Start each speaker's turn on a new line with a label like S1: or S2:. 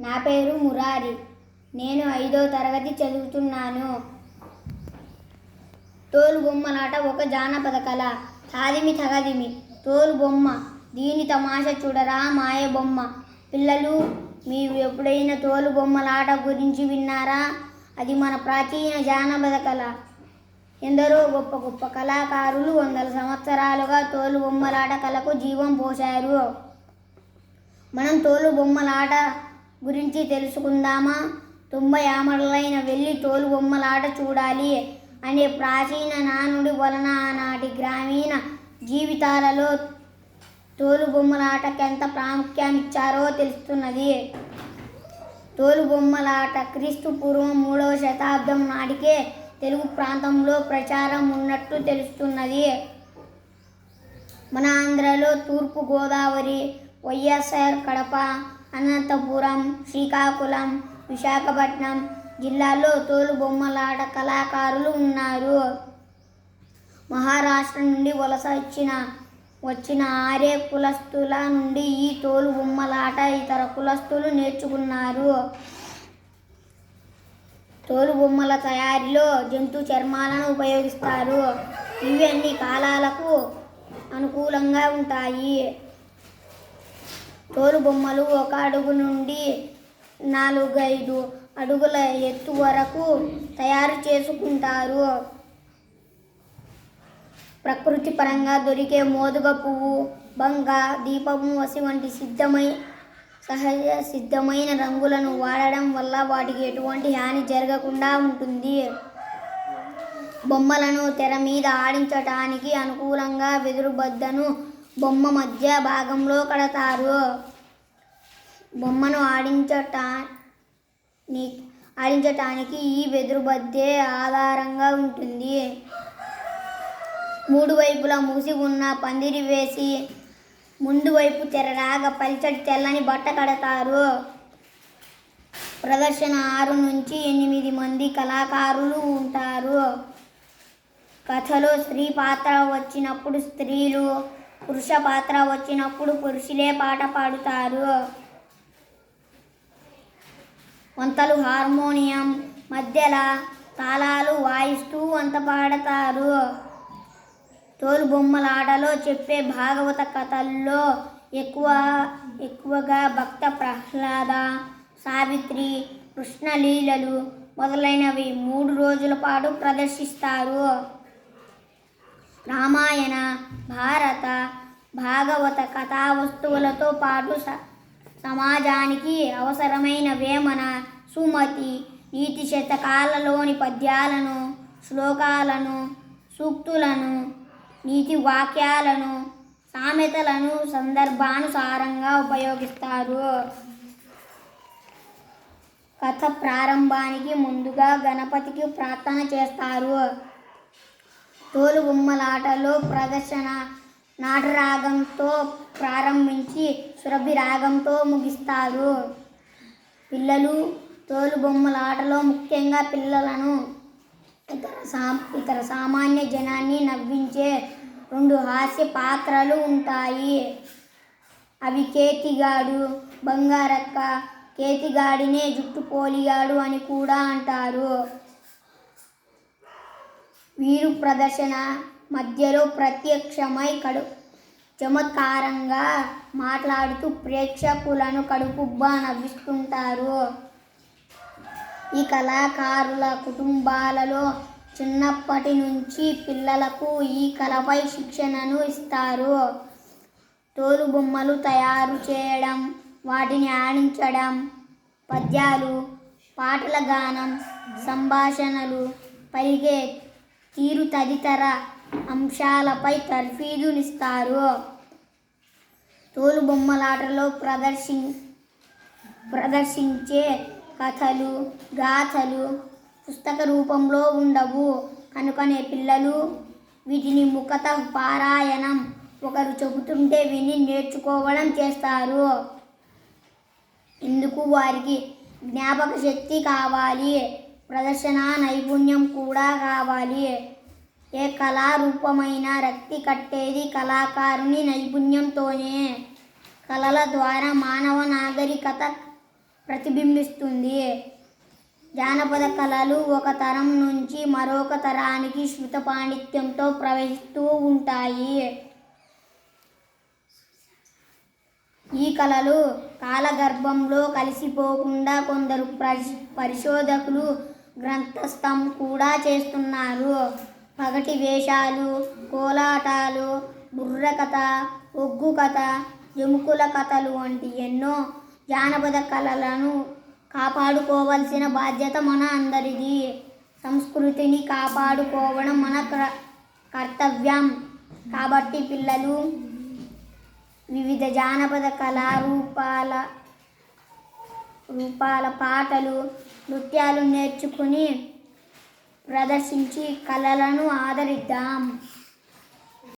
S1: నా పేరు మురారి. నేను ఐదో తరగతి చదువుతున్నాను. తోలు బొమ్మలాట ఒక జానపద కళ. తాదిమి తగదిమి. తోలు బొమ్మ దీని తమాష చూడరా మాయ బొమ్మ పిల్లలు మీరు ఎప్పుడైనా తోలు బొమ్మలాట గురించి విన్నారా? అది మన ప్రాచీన జానపద కళ. ఎందరో గొప్ప గొప్ప కళాకారులు వందల సంవత్సరాలుగా తోలు బొమ్మలాట కళకు జీవం పోశారు. మనం తోలు బొమ్మలాట గురించి తెలుసుకుందామా? తొంభై ఆమరలైన వెళ్ళి తోలు బొమ్మలాట చూడాలి అనే ప్రాచీన నానుడి వలన ఆనాటి గ్రామీణ జీవితాలలో తోలు బొమ్మలాటకు ఎంత ప్రాముఖ్యం ఇచ్చారో తెలుస్తున్నది. తోలు బొమ్మలాట క్రీస్తు పూర్వం మూడవ శతాబ్దం నాటికే తెలుగు ప్రాంతంలో ప్రచారం ఉన్నట్టు తెలుస్తున్నది. మన ఆంధ్రలో తూర్పు గోదావరి వైఎస్ఆర్ కడప అనంతపురం శ్రీకాకుళం విశాఖపట్నం జిల్లాలో తోలు బొమ్మలాట కళాకారులు ఉన్నారు. మహారాష్ట్ర నుండి వలస వచ్చిన వచ్చిన ఆరే కులస్తుల నుండి ఈ తోలు బొమ్మలాట ఇతర కులస్తులు నేర్చుకున్నారు. తోలు బొమ్మల తయారీలో జంతు చర్మాలను ఉపయోగిస్తారు. ఇవి అన్ని కాలాలకు అనుకూలంగా ఉంటాయి. తోలు బొమ్మలు ఒక అడుగు నుండి నాలుగైదు అడుగుల ఎత్తు వరకు తయారు చేసుకుంటారు. ప్రకృతి పరంగా దొరికే మోదుగ పువ్వు బంగ దీపము వసి వంటి సిద్ధమై సహజ సిద్ధమైన రంగులను వాడడం వల్ల వాటికి ఎటువంటి హాని జరగకుండా ఉంటుంది. బొమ్మలను తెర మీద ఆడించటానికి అనుకూలంగా వెదురు బద్దను బొమ్మ మధ్య భాగంలో కడతారు. బొమ్మను ఆడించటాని ఆడించటానికి ఈ వెదురు బద్దే ఆధారంగా ఉంటుంది. మూడు వైపులా మూసి ఉన్న పందిరి వేసి ముందు వైపు తెరరాగా పల్చటి తెల్లని బట్ట కడతారు. ప్రదర్శన ఆరు నుంచి ఎనిమిది మంది కళాకారులు ఉంటారు. కథలో స్త్రీ పాత్ర వచ్చినప్పుడు స్త్రీలు పురుష పాత్ర వచ్చినప్పుడు పురుషులే పాట పాడుతారు. వంతలు హార్మోనియం మధ్యల తాళాలు వాయిస్తూ వంత పాడతారు. తోలు బొమ్మల ఆటలో చెప్పే భాగవత కథల్లో ఎక్కువ ఎక్కువగా భక్త ప్రహ్లాద సావిత్రి కృష్ణలీలలు మొదలైనవి మూడు రోజుల పాటు ప్రదర్శిస్తారు. రామాయణ భారత భాగవత కథా వస్తువులతో పాటు స సమాజానికి అవసరమైన వేమన సుమతి నీతి శతకాలలోని పద్యాలను శ్లోకాలను సూక్తులను నీతి వాక్యాలను సామెతలను సందర్భానుసారంగా ఉపయోగిస్తారు. కథ ప్రారంభానికి ముందుగా గణపతికి ప్రార్థన చేస్తారు. తోలు బొమ్మలాటలో ప్రదర్శన నాటరాగంతో ప్రారంభించి సురభి రాగంతో ముగిస్తారు. పిల్లలు తోలు బొమ్మలాటలో ముఖ్యంగా పిల్లలను ఇతర సా ఇతర సామాన్య జనాన్ని నవ్వించే రెండు హాస్య పాత్రలు ఉంటాయి. అవి కేతిగాడు బంగారక్క కేతిగాడినే జుట్టు పోలిగాడు అని కూడా అంటారు. వీరు ప్రదర్శన మధ్యలో ప్రత్యక్షమై కడు చమత్కారంగా మాట్లాడుతూ ప్రేక్షకులను కడుపుబ్బా నవ్విస్తుంటారు. ఈ కళాకారుల కుటుంబాలలో చిన్నప్పటి నుంచి పిల్లలకు ఈ కళపై శిక్షణను ఇస్తారు. తోలు బొమ్మలు తయారు చేయడం వాటిని ఆడించడం పద్యాలు పాటల గానం సంభాషణలు పలికే తీరు తదితర అంశాలపై తర్ఫీదునిస్తారు. తోలు బొమ్మలాటలో ప్రదర్శి ప్రదర్శించే కథలు గాథలు పుస్తక రూపంలో ఉండవు. కనుకనే పిల్లలు వీటిని ముఖత పారాయణం ఒకరు చెబుతుంటే విని నేర్చుకోవడం చేస్తారు. ఇందుకు వారికి జ్ఞాపక శక్తి కావాలి. ప్రదర్శన నైపుణ్యం కూడా కావాలి. ఏ కళారూపమైన రక్తి కట్టేది కళాకారుని నైపుణ్యంతోనే. కళల ద్వారా మానవ నాగరికత ప్రతిబింబిస్తుంది. జానపద కళలు ఒక తరం నుంచి మరొక తరానికి శృత పాండిత్యంతో ప్రవహిస్తూ ఉంటాయి. ఈ కళలు కాలగర్భంలో కలిసిపోకుండా కొందరు పరిశ్- పరిశోధకులు గ్రంథస్థం కూడా చేస్తున్నారు. పగటి వేషాలు కోలాటాలు బుర్రకథ ఒగ్గు కథ ఎముకల కథలు వంటి ఎన్నో జానపద కళలను కాపాడుకోవాల్సిన బాధ్యత మన అందరిది. సంస్కృతిని కాపాడుకోవడం మన కర్తవ్యం. కాబట్టి పిల్లలు వివిధ జానపద కళారూపాల రూపాల పాటలు నృత్యాలు నేర్చుకుని ప్రదర్శించి కళలను ఆదరిద్దాం.